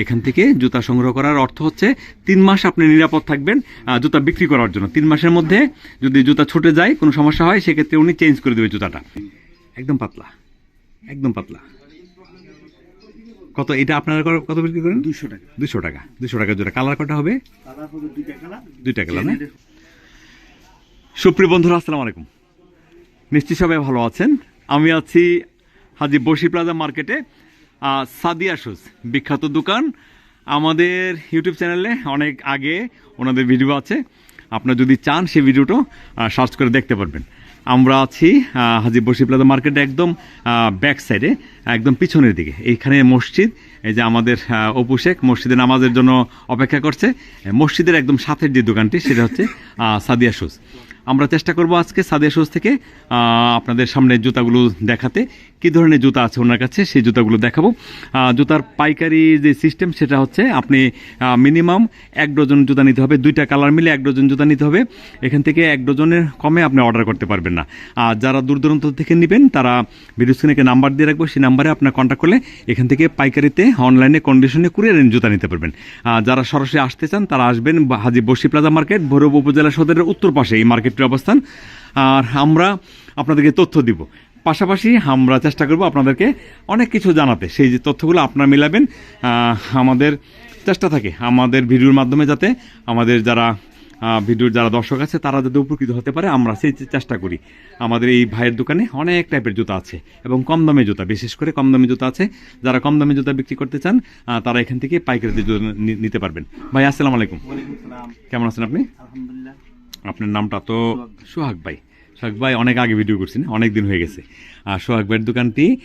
এখান থেকে জুতা সংগ্রহ করার অর্থ হচ্ছে তিন মাস আপনি নিরাপদ থাকবেন জুতা বিক্রি করার জন্য। তিন মাসের মধ্যে যদি জুতা ছুটে যায় কোনো সমস্যা হয় সেক্ষেত্রে উনি চেঞ্জ করে দেবে জুতাটা। একদম পাতলা। একদম পাতলা। কত? এটা আপনারা কত- বিক্রি করেন? দুশো টাকা। দুশো টাকা। দুশো টাকা জোড়া কালার কটা হবে? দুইটা কালার। না? সুপ্রিয় বন্ধুরা আসসালামু আলাইকুম। নিশ্চয়ই সবাই ভালো আছেন। আমি আছি হাজি বসি প্লাজা মার্কেটে। সাদিয়া শুজ, বিখ্যাত দোকান। আমাদের ইউটিউব চ্যানেলে অনেক আগে ওনাদের ভিডিও আছে। আপনারা যদি চান সেই ভিডিওটা সার্চ করে দেখতে পারবেন। আমরা আছি হাজি বসি প্লাজা মার্কেটে একদম ব্যাক সাইডে একদম পিছনের দিকে। এইখানে মসজিদ, এই যে আমাদের অপু শেখ মসজিদে নামাজের জন্য অপেক্ষা করছে। মসজিদের একদম সাথের যে দোকানটি, সেটা হচ্ছে সাদিয়া শুজ। আমরা চেষ্টা করব আজকে সাদিয়া শুজ থেকে আপনাদের সামনে জুতাগুলো দেখাতে। কি ধরনের জুতা আছে ওনার কাছে? সেই জুতাগুলো দেখাবো। জুতার পাইকারি যে সিস্টেম সেটা হচ্ছে আপনি মিনিমাম এক ডজন জুতা নিতে হবে। দুইটা কালার মিলে এক ডজন জুতা নিতে হবে। এখান থেকে এক ডজনের কমে আপনি অর্ডার করতে পারবেন না। আর যারা দূর দূরান্ত থেকে নেবেন, তারা ভিডিও স্ক্রিনে নাম্বার দিয়ে রাখব। সেই নাম্বারে আপনার কন্ট্যাক্ট করলে এখান থেকে পাইকারিতে অনলাইনে কন্ডিশনে কুরিয়ার জুতা নিতে পারবেন। যারা সরাসরি আসতে চান, তারা আসবেন হাজি বসি প্লাজা মার্কেট, ভৈরব উপজেলা সদরের উত্তর পাশে এই মার্কেটের অবস্থান। আর আমরা আপনাদেরকে তথ্য দিব। পাশাপাশি আমরা চেষ্টা করব আপনাদেরকে অনেক কিছু জানাতে। সেই যে তথ্যগুলো আপনারা মিলাবেন আমাদের চেষ্টা থাকে আমাদের ভিডিওর মাধ্যমে যাতে আমাদের যারা ভিডিওর যারা দর্শক আছে তারা যাতে উপকৃত হতে পারে। আমরা সেই চেষ্টা করি। আমাদের এই ভাইয়ের দোকানে অনেক টাইপের জুতা আছে এবং কম দামে জুতা বিশেষ করে কম দামে জুতা আছে। যারা কম দামে জুতা বিক্রি করতে চান তারা এখান থেকে পাইকারিতে জুতা নিতে পারবেন। ভাই আসসালামু আলাইকুম। কেমন আছেন আপনি? আলহামদুলিল্লাহ। আপনার নামটা তো সোহাগ ভাই। সোহাগ ভাই, অনেক আগে ভিডিও করছেন অনেক দিন হয়ে গেছে। আর সোহাগ ভাইয়ের দোকানটি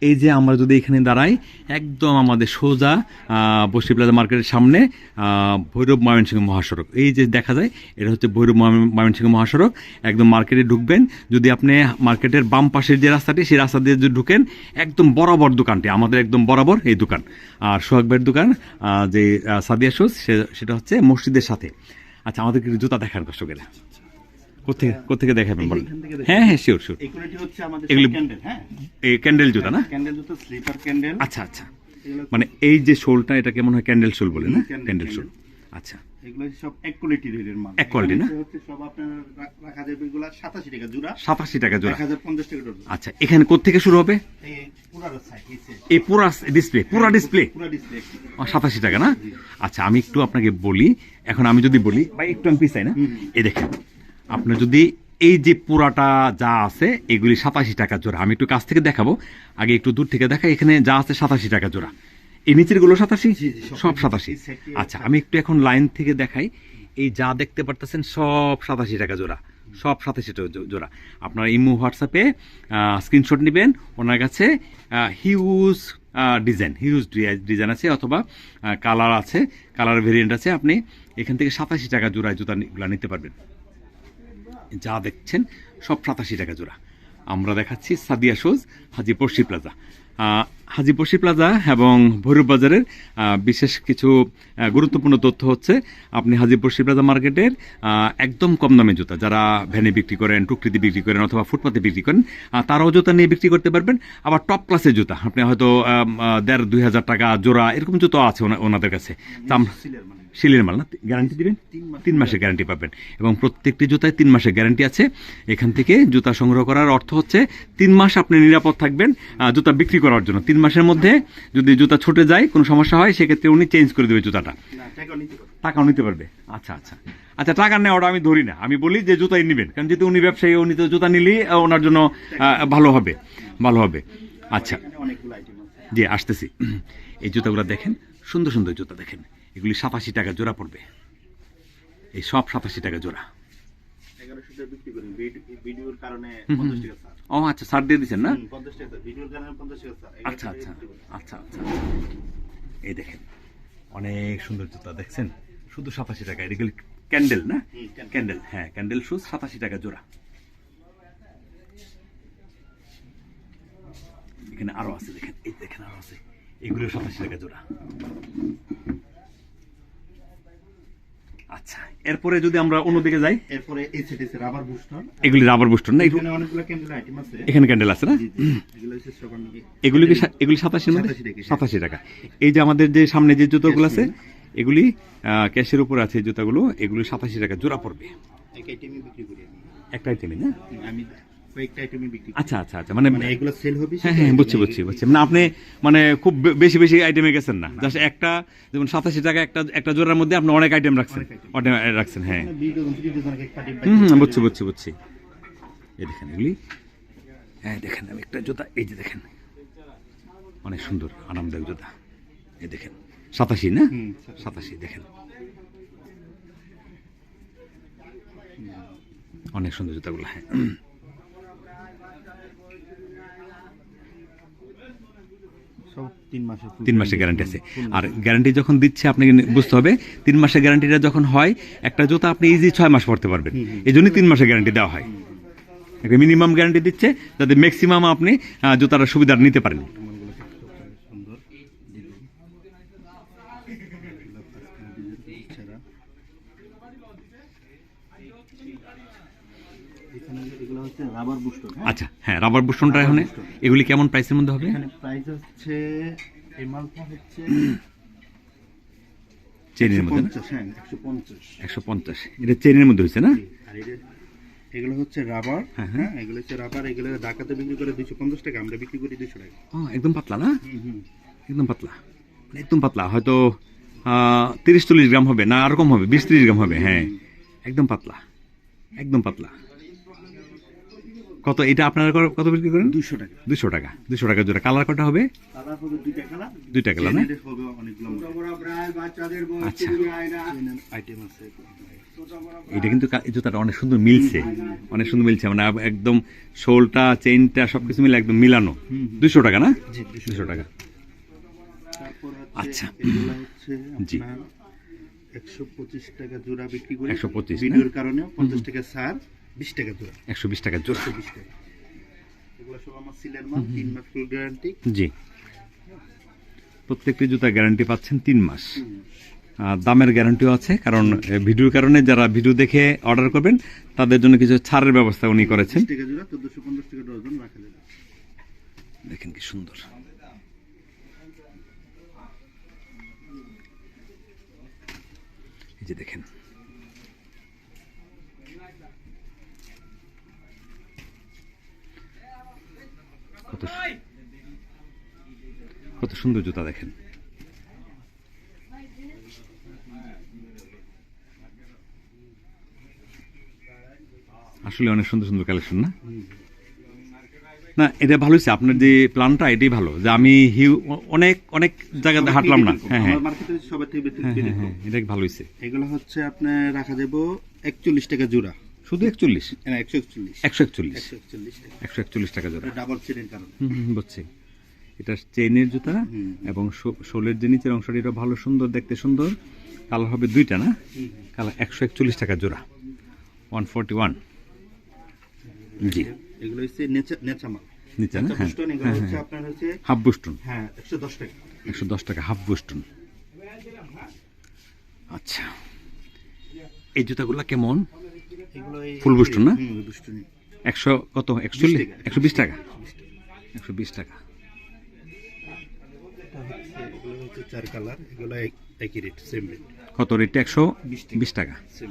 এই যে আমরা যদি এখানে দাঁড়াই, একদম আমাদের সোজা বসি প্লাজা মার্কেটের সামনে ভৈরব ময়মনসিংহ মহাসড়ক। এই যে দেখা যায়, এটা হচ্ছে ভৈরব ময়মন- ময়মনসিংহ মহাসড়ক। একদম মার্কেটে ঢুকবেন। যদি আপনি মার্কেটের বাম পাশের যে রাস্তাটি, সেই রাস্তা দিয়ে যদি ঢুকেন, একদম বরাবর দোকানটি, আমাদের একদম বরাবর এই দোকান। আর সোহাগ ভাইয়ের দোকান যে সাদিয়া শুজ, সে- সেটা হচ্ছে মসজিদের সাথে। আচ্ছা আমাদের কিছু জুতা দেখার কষ্ট করে কোথেকে কোথেকে দেখাবেন বলেন? হ্যাঁ হ্যাঁ শিওর শিওর হচ্ছে আমাদের ক্যান্ডেল হ্যাঁ। এই ক্যান্ডেল জুতা না? ক্যান্ডেল জুতো স্লিপার ক্যান্ডেল আচ্ছা আচ্ছা। মানে এই যে শোলটা এটা কেমন হয়? ক্যান্ডেল শোল বলে না? ক্যান্ডেল শোল। আচ্ছা। এগুলো সব এক মাল। quality না? হচ্ছে সব আপনার রাখা যাবে এগুলা সাতাশি টাকা জোড়া। সাতাশি টাকা জোড়া। টাকা আচ্ছা এখানে শুরু হবে? এই পুরা ডিসপ্লে পুরা ডিসপ্লে সাতাশি টাকা না? আচ্ছা আমি একটু আপনাকে বলি। এখন আমি যদি বলি ভাই একটু আমি পিছাই না। এই দেখেন আপনার যদি এই যে পুরাটা যা আছে এগুলি সাতাশি টাকা জোড়া। আমি একটু কাছ থেকে দেখাবো। আগে একটু দূর থেকে দেখা এখানে যা আছে সাতাশি টাকা জোড়া। এই নিচেরগুলো সাতাশি সব- সাতাশি। আচ্ছা আমি একটু এখন লাইন থেকে দেখাই। এই যা দেখতে পারতেছেন সব সাতাশি টাকা জোড়া। সব সাতাশি টাকা জোড়া। আপনার ইমো হোয়াটসঅ্যাপে স্ক্রিনশট নেবেন। ওনার কাছে হিউজ ডিজাইন হিউজ ডিজাইন আছে অথবা কালার আছে। কালার ভেরিয়েন্ট আছে। আপনি এখান থেকে সাতাশি টাকা জোড়ায় জুতাগুলো নিতে পারবেন। যা দেখছেন সব সাতাশি টাকা জোড়া। আমরা দেখাচ্ছি সাদিয়া শোজ হাজি পড়শি প্লাজা। আহ, হাজি পড়শি প্লাজা এবং ভৈরব বাজারের বিশেষ কিছু গুরুত্বপূর্ণ তথ্য হচ্ছে আপনি হাজি পড়শি প্লাজা মার্কেটের একদম কম দামে জুতা যারা ভ্যানে বিক্রি করেন টুকরিতে বিক্রি করেন অথবা ফুটপাতে বিক্রি করেন তারাও জুতা নিয়ে বিক্রি করতে পারবেন। আবার টপ ক্লাসের জুতা আপনি হয়তো দেড় দুই হাজার টাকা জোড়া এরকম জুতো আছে ওনাদের কাছে। সিলের শিলের মাল না? গ্যারান্টি দিবেন? তিন মাসের গ্যারান্টি পাবেন। এবং প্রত্যেকটি জুতায় তিন মাসের গ্যারান্টি আছে। এখান থেকে জুতা সংগ্রহ করার অর্থ হচ্ছে তিন মাস আপনি নিরাপদ থাকবেন জুতা বিক্রি করার জন্য। তিন মাসের মধ্যে যদি জুতা ছুটে যায় কোনো সমস্যা হয় সেক্ষেত্রে উনি চেঞ্জ করে দেবে জুতাটা। টাকাও নিতে পারবে। আচ্ছা আচ্ছা। আচ্ছা টাকা নেওয়াটা আমি ধরি না। আমি বলি যে জুতাই নেবেন। কারণ যেহেতু উনি ব্যবসায়ী উনি তো জুতা নিলেই ওনার জন্য ভালো হবে। ভালো হবে। আচ্ছা। জি আসতেছি। এই জুতাগুলো দেখেন। সুন্দর সুন্দর জুতা দেখেন। এগুলি সাতাশি টাকা জোড়া পড়বে। এই সব সাতাশি টাকা জোড়া। ও আচ্ছা ছাড় দিয়ে দিচ্ছেন না? আচ্ছা আচ্ছা আচ্ছা আচ্ছা। এই দেখেন অনেক সুন্দর জুতা দেখছেন? শুধু সাতাশি টাকা এগুলি ক্যান্ডেল না? ক্যান্ডেল। হ্যাঁ ক্যান্ডেল শুজ সাতাশি টাকা জোড়া। এখানে আরও আছে দেখেন এই দেখেন আরও আছে। এগুলো সাতাশি টাকা জোড়া। আচ্ছা এরপরে যদি আমরা অন্যদিকে যাই? এরপরে রাবার বুস্টার এগুলি রাবার বুস্টন না? এখানে অনেকগুলো ক্যান্ডেল আইটেম আছে। এখানে ক্যান্ডেল আছে না? এগুলো এগুলি কি সা- এগুলি সাতাশির মধ্যে? 87 টাকা। এই যে আমাদের যে সামনে যে জুতোগুলো আছে এগুলি ক্যাশের উপর আছে জুতাগুলো এগুলি সাতাশি টাকা জোড়া পড়বে। এক আইটেমই বিক্রি করি। একটা আইটেমই না? আমি কয়েকটা আইটেমই বিক্রি আচ্ছা আচ্ছা আচ্ছা মানে মানে এগুলো সেল হবে হ্যাঁ হ্যাঁ বুঝছি বুঝছি বুঝছি। মানে আপনি মানে খুব বেশি বেশি আইটেমে গেছেন না। জাস্ট একটা যেমন সাতাশি টাকা একটা একটা জোড়ার মধ্যে আপনি অনেক আইটেম রাখছেন। অনেক রাখছেন হ্যাঁ। হুম হুম, বুঝছি বুঝছি বুঝছি। এই দেখেন এগুলি। হ্যাঁ দেখেন আমি একটা জুতা এই যে দেখেন। অনেক সুন্দর আরামদায়ক জুতা। এই দেখেন সাতাশি না? সাতাশি। দেখেন। অনেক সুন্দর জুতাগুলো হ্যাঁ। তিন মাসের গ্যারান্টি আছে। আর গ্যারান্টি যখন দিচ্ছে আপনাকে বুঝতে হবে তিন মাসের গ্যারান্টিটা যখন হয় একটা জুতা আপনি ইজি ছয় মাস পড়তে পারবেন। এই জন্যই তিন মাসের গ্যারান্টি দেওয়া হয়। একটা মিনিমাম গ্যারান্টি দিচ্ছে যাতে ম্যাক্সিমাম আপনি জুতার সুবিধা নিতে পারেন মালগুলো খুব সুন্দর ডিজাইন এগুলো first ডিজাইন ছাড়া এখানে এগুলো হচ্ছে রাবার বুস্টার আচ্ছা হ্যাঁ রাবার বুস্টনটা এখানে এগুলি কেমন প্রাইসের মধ্যে হবে? এখানে প্রাইস হচ্ছে এই মালটা হচ্ছে চেনের মধ্যে হ্যাঁ একশো পঞ্চাশ। এটা চেনের মধ্যে হয়েছে না? এগুলো হচ্ছে রাবার হ্যাঁ, হ্যাঁ। এগুলো হচ্ছে রাবার এগুলো ঢাকাতে বিক্রি করে দুশো পঞ্চাশ টাকা আমরা বিক্রি করি দুশো টাকা। একদম পাতলা না? হুম একদম পাতলা। একদম পাতলা হয়তো তিরিশ চল্লিশ গ্রাম হবে না আর কম হবে বিশ ত্রিশ গ্রাম হবে হ্যাঁ। একদম পাতলা একদম পাতলা। কত এটা আপনারা কত- বিক্রি করেন? দুশো টাকা। দুশো টাকা। দুশো টাকা জোড়া। কালার কটা হবে? কালার হবে দুইটা কালার। দুইটা কালার না? চেনের হবে অনেকগুলো আচ্ছা। আইটেম আছে। এটা কিন্তু জুতাটা অনেক সুন্দর মিলছে। অনেক সুন্দর মিলছে। মানে একদম শোলটা চেইনটা সবকিছু মিলে একদম মিলানো। দুশো টাকা না? জি দুশো টাকা। তারপর আচ্ছা। হচ্ছে জি। আপনার একশো পঁচিশ টাকা জোড়া বিক্রি করি। 125 না? ভিডিওর কারণে পঞ্চাশ টাকা সার বিশ টাকা জোড়া। একশো বিশ টাকা জোড়া। বিশ টাকা। এগুলো সব আমার সিলের মাল তিন মাস ফুল গ্যারান্টি জি। প্রত্যেকটি জুতা গ্যারান্টি পাচ্ছেন তিন মাস। আর দামের গ্যারান্টিও আছে কারণ ভিডিওর কারণে যারা ভিডিও দেখে অর্ডার করবেন তাদের জন্য কিছু ছাড়ের ব্যবস্থা উনি করেছেন। দেখেন কি সুন্দর। এই যে দেখেন কত কত সুন্দর জুতা দেখেন। আসলে অনেক সুন্দর সুন্দর কালেকশন না? না এটা ভালো হয়েছে। আপনার যে প্ল্যানটা এটাই ভালো। যে আমি হিউ অনেক অনেক জায়গাতে হাঁটলাম না। হ্যাঁ হ্যাঁ। মার্কেটে সবার থেকে হ্যাঁ হ্যাঁ হ্যাঁ এটা ভালো হয়েছে। এগুলো হচ্ছে আপনার রাখা যাব একচল্লিশ টাকা জোড়া। শুধু একচল্লিশ? একশো একচল্লিশ। একশো একচল্লিশ। একশো একচল্লিশ টাকা। জোড়া। ডাবল চেনের কারণে। বুঝছি। এটা চেনের জুতা। এবং শোলের যে নিচের অংশটা এটা ভালো সুন্দর দেখতে সুন্দর। কালার হবে দুইটা না? কালার একশো একচল্লিশ টাকা জোড়া। One forty one. জি। এগুলো হচ্ছে নেচা নেচা না? হ্যাঁ এগুলো হচ্ছে হাফ বুস্টন হ্যাঁ একশো দশ টাকা। একশো দশ টাকা হাফ বুস্টন আচ্ছা। এই জুতাগুলো কেমন? Full বুস্টন না? একশো কত? একচল্লিশ। একশো বিশ টাকা? একশো বিশ টাকা। চার কালার এগুলো এক- একই রেট সেম রেট কত রেটটা একশো বিশ টাকা। রেট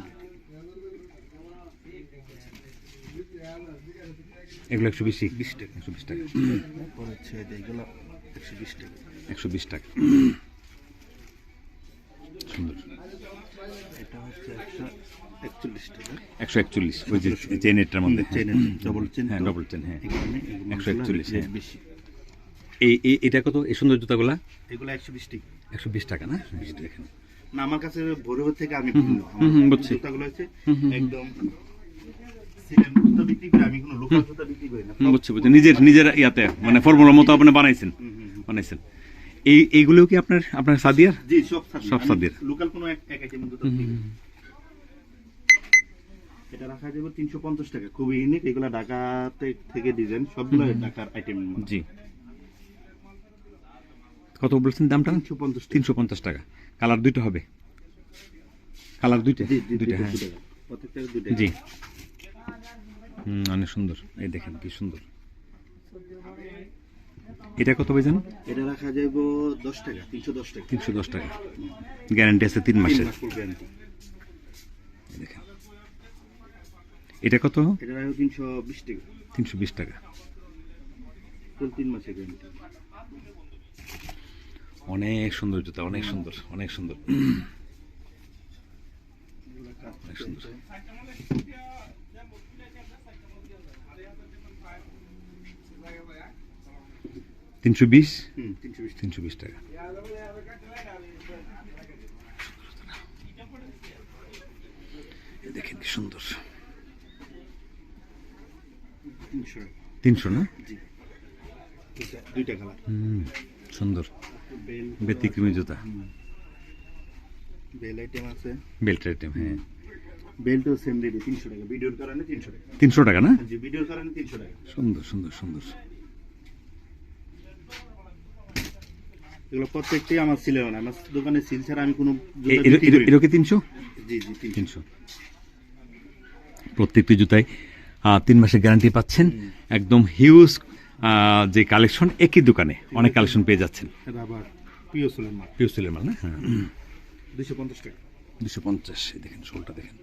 এগুলো একশো বিশ? বিশ টাকা। একশো বিশ টাকা। এগুলো একশো বিশ টাকা। একশো বিশ টাকা। সুন্দর। এটা হচ্ছে একশো একচল্লিশ একশো একচল্লিশ ওই যে চেনেরটার মধ্যে ডবল চেন হ্যাঁ। ডবল চেন হ্যাঁ এখানে এগুলো 141, rate হ্যাঁ। এই এই- এটা কত? এই সুন্দর জুতাগুলা? এগুলো একশো বিশ টাকা। একশো বিশ টাকা না? দেখেন না আমার কাছে ভোরের থেকে আমি ভিন্ন হুম, হুম, বুঝছি। জুতাগুলো হচ্ছে একদম সিলেন জুতা বিক্রি করি আমি কোনো লোকাল জুতা বিক্রি করি না। হুম, বুঝছি বুঝছি। নিজের নিজের ইয়াতে মানে ফর্মুলার মতো আপনি বানাইছেন। বানাইছেন। এই এইগুলো কি আপনার আপনার সাদিয়ার? জি সব সাদির। লোকাল কোনো এক আইটেম। এটা রাখা যাবে তিনশো পঞ্চাশ টাকা। খুবই ইউনিক এগুলা ঢাকাতে থেকে ডিজাইন সবগুলো ঢাকার আইটেম জি। কত বলছেন দামটা? তিনশো পঞ্চাশ টাকা। কালার দুইটা হবে? কালার দুইটা? দুইটা হ্যাঁ। জি। হুম, অনেক সুন্দর। এই দেখেন কি সুন্দর। এটা কত ভাইজান এটা রাখা যাবে দশ টাকা তিনশো দশ টাকা। তিনশো দশ টাকা। গ্যারান্টি আছে তিন মাসের। গ্যারান্টি এই দেখেন এটা কত? এটা রাখা তিনশো বিশ টাকা। তিনশো বিশ টাকা। তিন গ্যারান্টি অনেক সুন্দর জুতা অনেক সুন্দর অনেক সুন্দর। অনেক সুন্দর। তিনশো বিশ? তিনশো বিশ টাকা। দেখেন কি সুন্দর। তিনশো। না? দুইটা দুইটা কালার। হুম সুন্দর। বেল ব্যতিক্রমী জুতা। বেল আইটেম আছে। বেল্ট আইটেম হ্যাঁ। বেলটাও সেম রেডি তিনশো টাকা। ভিডিওর কারণে তিনশো টাকা। তিনশো টাকা না? জি ভিডিওর কারণে তিনশো টাকা। সুন্দর সুন্দর সুন্দর। এগুলো প্রত্যেকটাই আমার সিলে আমার দোকানে সিল ছাড়া আমি কোনো জুতা এ- এর- বিক্রি এর- করি না। এরও কি তিনশো? জি জি তিনশো। প্রত্যেকটি জুতায় আহ, তিন মাসের গ্যারান্টি পাচ্ছেন। একদম হিউজ যে কালেকশন একই দোকানে অনেক কালেকশন পেয়ে যাচ্ছেন। আবার পিও না? হ্যাঁ। দুশো পঞ্চাশ টাকা। দুশো পঞ্চাশ দেখেন শোলটা দেখেন।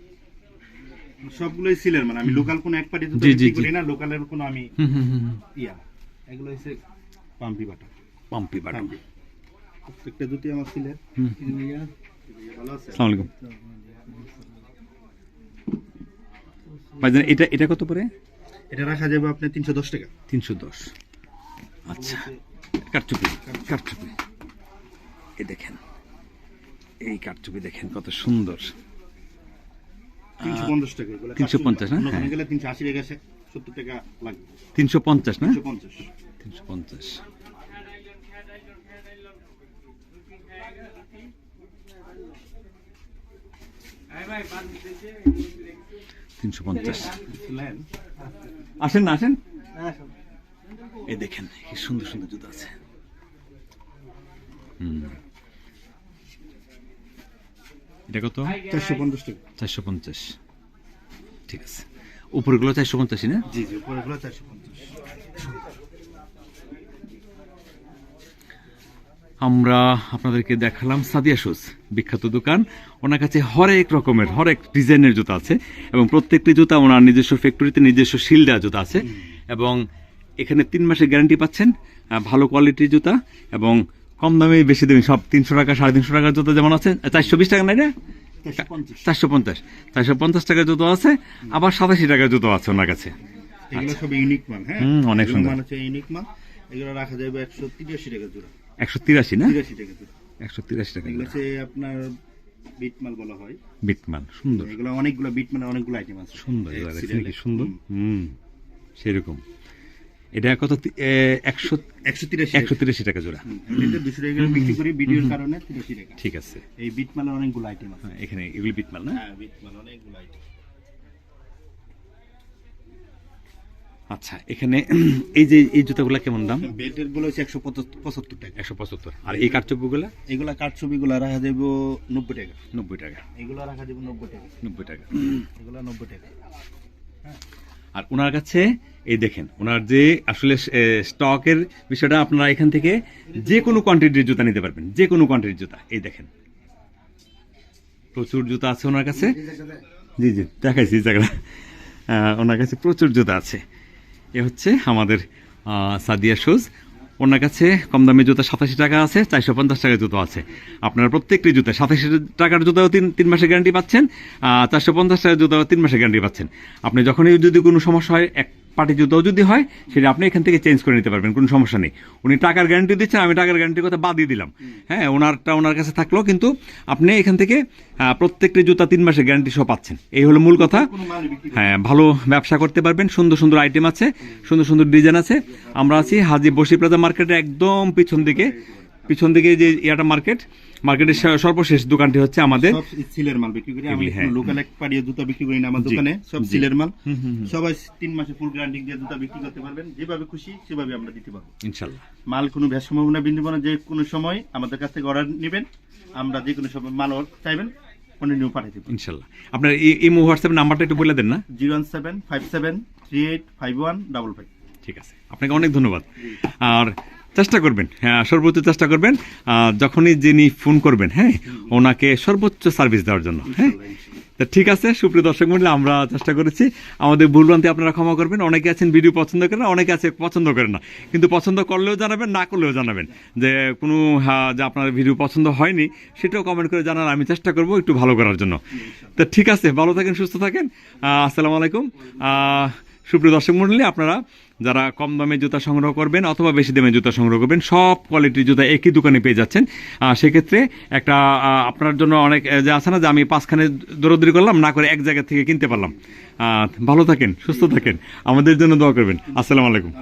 সবগুলোই সিলের মানে আমি লোকাল কোনো এক পার্টি। করি না লোকালের কোনো আমি। ইয়া এগুলো হচ্ছে পাম্পি বাটা। পাম্পি পাম্পি। প্রত্যেকটা জুতি আমার সিলের ভালো আছে? আসসালামু আলাইকুম। ভাইজান এটা এটা কত পরে? এটা রাখা যাবে আপনার তিনশো দশ টাকা। তিনশো দশ। আচ্ছা কারচুপি কারচুপি এই দেখেন এই কারচুপি দেখেন কত সুন্দর। তিনশো পঞ্চাশ টাকা এগুলো। 350 না? ওখানে হ্যাঁ। গেলে তিনশো আশি টাকা সত্তর টাকা লাগবে। তিনশো পঞ্চাশ না? তিনশো পঞ্চাশ। তিনশো পঞ্চাশ। তিনশো পঞ্চাশ। আসেন না আসেন। এই দেখেন কি সুন্দর সুন্দর জুতো আছে। এটা কত? চারশো পঞ্চাশ টাকা। চারশো পঞ্চাশ। ঠিক আছে। উপরগুলো চারশো পঞ্চাশই না? জি জি উপরগুলো চারশো পঞ্চাশ। আমরা আপনাদেরকে দেখালাম সাদিয়া শুজ বিখ্যাত দোকান। ওনার কাছে হরেক রকমের হরেক ডিজাইনের জুতা আছে এবং প্রত্যেকটি জুতা ওনার নিজস্ব ফ্যাক্টরিতে নিজস্ব শিল দেওয়া জুতা আছে এবং এখানে তিন মাসের গ্যারান্টি পাচ্ছেন ভালো কোয়ালিটির জুতা এবং কম দামে বেশি দামে সব তিনশো টাকা সাড়ে তিনশো টাকার জুতা যেমন আছে চারশো বিশ টাকা নাই না চারশো পঞ্চাশ। চারশো পঞ্চাশ। চারশো পঞ্চাশ টাকার জুতো আছে আবার সাতাশি টাকার জুতো আছে ওনার কাছে। এগুলো সব ইউনিক মাল হ্যাঁ? অনেক সুন্দর। ইউনিক মাল এগুলো রাখা যাবে একশো তিরাশি টাকা জোড়া একশো তিরাশি না? তিরাশি টাকা একশো তিরাশি টাকা এগুলো হচ্ছে আপনার বিট মাল বলা হয়। বিটমান সুন্দর। এগুলো অনেকগুলো বিট মানে অনেকগুলো আইটেম আছে। সুন্দর কি? সুন্দর? হুম। সেরকম। এটা কত? একশো একশো তিরাশি একশো তিরাশি টাকা জোড়া। দুশো টাকা বিক্রি করি ভিডিওর কারণে তিরাশি টাকা। ঠিক আছে। এই বিট মালে অনেকগুলো আইটেম আছে। হ্যাঁ, এখানে এগুলি বিটমাল না? হ্যাঁ অনেকগুলো আইটেম আচ্ছা এখানে এই যে এই জুতাগুলা কেমন দাম? বেল্টেরগুলো হচ্ছে একশো পঁচাত্তর টাকা। একশো পঁচাত্তর। আর এই কাঠচুপুগুলা এগুলা কাঠ ছবিগুলো রাখা যাবে নব্বই টাকা। নব্বই টাকা। এগুলো রাখা যাবে নব্বই টাকা। নব্বই টাকা। এগুলো নব্বই টাকা। আর ওনার কাছে এই দেখেন ওনার যে আসলে স্টকের বিষয়টা আপনারা এখান থেকে যে কোনো কোয়ান্টিটির জুতা নিতে পারবেন যে কোনো কোয়ান্টিটির জুতা। এই দেখেন প্রচুর জুতা আছে ওনার কাছে। জি জি দেখাইছি জায়গাটা। ওনার কাছে প্রচুর জুতা আছে। এ হচ্ছে আমাদের সাদিয়া শুজ ওনার কাছে কম দামের জুতা সাতাশি টাকা আছে, চারশো পঞ্চাশ টাকার জুতো আছে। আপনারা প্রত্যেকটি জুতা, সাতাশি টাকার জুতাও তিন তিন মাসের গ্যারান্টি পাচ্ছেন চারশো পঞ্চাশ টাকার জুতাও তিন মাসের গ্যারান্টি পাচ্ছেন। আপনি যখনই যদি কোনো সমস্যা হয়, এক পার্টি জুতাও যদি হয় সেটা আপনি এখান থেকে চেঞ্জ করে নিতে পারবেন কোনো সমস্যা নেই। উনি টাকার গ্যারান্টি দিচ্ছেন আমি টাকার গ্যারান্টির কথা বাদ দিয়ে দিলাম। হ্যাঁ ওনারটা ওনার কাছে থাকল কিন্তু আপনি এখান থেকে প্রত্যেকটি জুতা তিন মাসের গ্যারান্টি সহ পাচ্ছেন। এই হলো মূল কথা। হ্যাঁ ভালো ব্যবসা করতে পারবেন সুন্দর সুন্দর আইটেম আছে সুন্দর সুন্দর ডিজাইন আছে। আমরা আছি হাজি বসি প্লাজা মার্কেটের একদম পিছন দিকে। পিছন দিকে যে ইয়াটা মার্কেট মার্কেটের সর্বশেষ দোকানটি হচ্ছে আমাদের সিলের মাল বিক্রি করি। আমি এগুলি, হ্যাঁ। লোকাল এক পাড়িয়ে জুতা বিক্রি করি না আমার দোকানে। সব সিলের মাল। সবাই তিন মাসে ফুল গ্যারান্টি দিয়ে জুতা বিক্রি করতে পারবেন। যেভাবে খুশি সেভাবে আমরা দিতে পারব। ইনশাল্লাহ। মাল কোনো ভ্যাস সম্ভাবনা বিন্দু না। যে কোনো সময় আমাদের কাছ থেকে অর্ডার নেবেন। আমরা যে কোনো সময় মাল চাইবেন কন্টিনিউ পাঠিয়ে দেবো ইনশাল্লাহ। আপনার এই এই হোয়াটসঅ্যাপ নাম্বারটা একটু বলে দেন না? Zero one seven five seven three eight five one double five. ঠিক আছে। আপনাকে অনেক ধন্যবাদ। আর চেষ্টা করবেন। হ্যাঁ সর্বোচ্চ চেষ্টা করবেন। যখনই যিনি ফোন করবেন হ্যাঁ ওনাকে সর্বোচ্চ সার্ভিস দেওয়ার জন্য হ্যাঁ। তা ঠিক আছে, সুপ্রিয় দর্শক মন্ডলী, আমরা চেষ্টা করেছি। আমাদের ভুলভ্রান্তি আপনারা ক্ষমা করবেন। অনেকে আছেন ভিডিও পছন্দ করেন, অনেকে আছে পছন্দ করেন না। কিন্তু পছন্দ করলেও জানাবেন, না করলেও জানাবেন। যে কোনো যে আপনার ভিডিও পছন্দ হয়নি, সেটাও কমেন্ট করে জানার আমি চেষ্টা করব একটু ভালো করার জন্য। তা ঠিক আছে, ভালো থাকেন, সুস্থ থাকেন। আসসালামু আলাইকুম। সুপ্রিয় দর্শক মন্ডলী আপনারা যারা কম দামে জুতা সংগ্রহ করবেন অথবা বেশি দামে জুতা সংগ্রহ করবেন, সব কোয়ালিটির জুতা একই দোকানে পেয়ে যাচ্ছেন। সেক্ষেত্রে একটা আপনার জন্য অনেক যে আছে না, যে আমি পাঁচখানে দৌড়দৌড়ি করলাম, না করে এক জায়গা থেকে কিনতে পারলাম। ভালো থাকেন, সুস্থ থাকেন। আমাদের জন্য দোয়া করবেন। আসসালামু আলাইকুম।